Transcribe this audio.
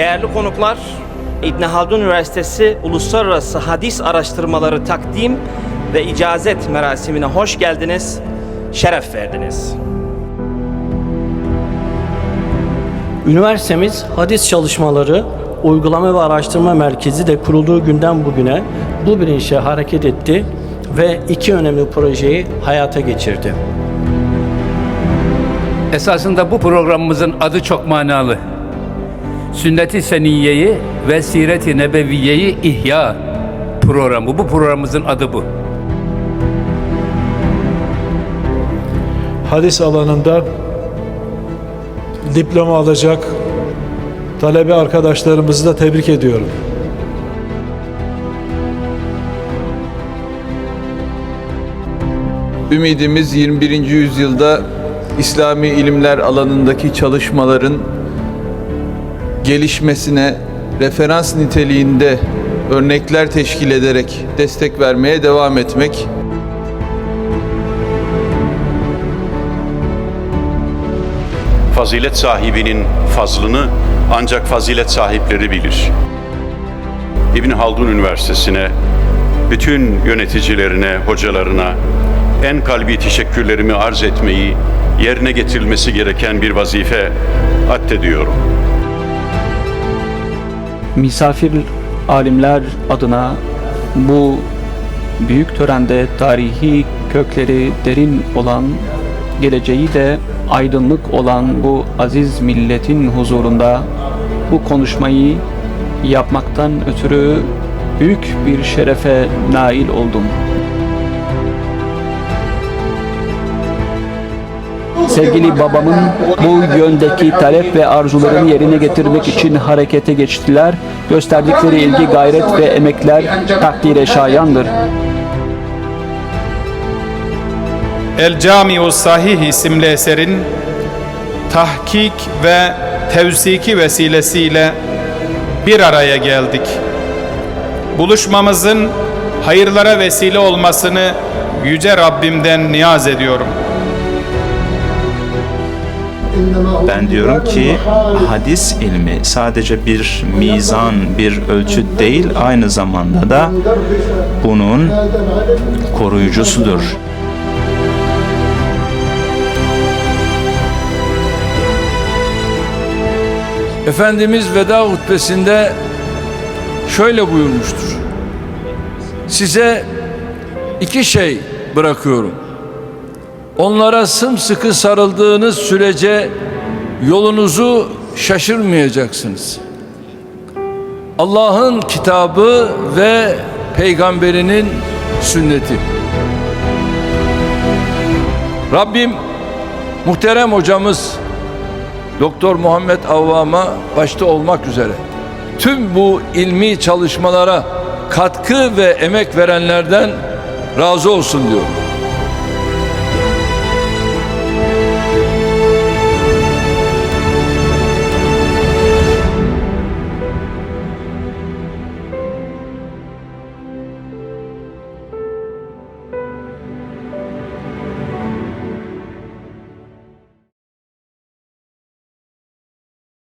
Değerli konuklar, İbn Haldun Üniversitesi Uluslararası Hadis Araştırmaları Takdim ve İcazet Merasimine hoş geldiniz, şeref verdiniz. Üniversitemiz hadis çalışmaları uygulama ve araştırma merkezi de kurulduğu günden bugüne bu bilinçle hareket etti ve iki önemli projeyi hayata geçirdi. Esasında bu programımızın adı çok manalı. Sünnet-i Seniyye'yi ve Siret-i Nebeviye'yi ihya programı. Bu programımızın adı bu. hadis alanında diploma alacak talebe arkadaşlarımızı da tebrik ediyorum. Ümidimiz 21. yüzyılda İslami ilimler alanındaki çalışmaların gelişmesine referans niteliğinde örnekler teşkil ederek destek vermeye devam etmek. Fazilet sahibinin fazlını ancak fazilet sahipleri bilir. İbn Haldun Üniversitesi'ne, bütün yöneticilerine, hocalarına en kalbi teşekkürlerimi arz etmeyi yerine getirilmesi gereken bir vazife addediyorum. Misafir alimler adına bu büyük törende tarihi kökleri derin olan, geleceği de aydınlık olan bu aziz milletin huzurunda bu konuşmayı yapmaktan ötürü büyük bir şerefe nail oldum. Sevgili babamın bu yöndeki talep ve arzularını yerine getirmek için harekete geçtiler. Gösterdikleri ilgi, gayret ve emekler takdire şayandır. El Camiu Sahih isimli eserin tahkik ve tevsiki vesilesiyle bir araya geldik. Buluşmamızın hayırlara vesile olmasını Yüce Rabbimden niyaz ediyorum. Ben diyorum ki hadis ilmi sadece bir mizan, bir ölçüt değil, aynı zamanda da bunun koruyucusudur. Efendimiz veda hutbesinde şöyle buyurmuştur. Size iki şey bırakıyorum. Onlara sımsıkı sarıldığınız sürece yolunuzu şaşırmayacaksınız. Allah'ın kitabı ve peygamberinin sünneti. Rabbim muhterem hocamız Doktor Muhammed Avvam'a başta olmak üzere tüm bu ilmi çalışmalara katkı ve emek verenlerden razı olsun diyorum.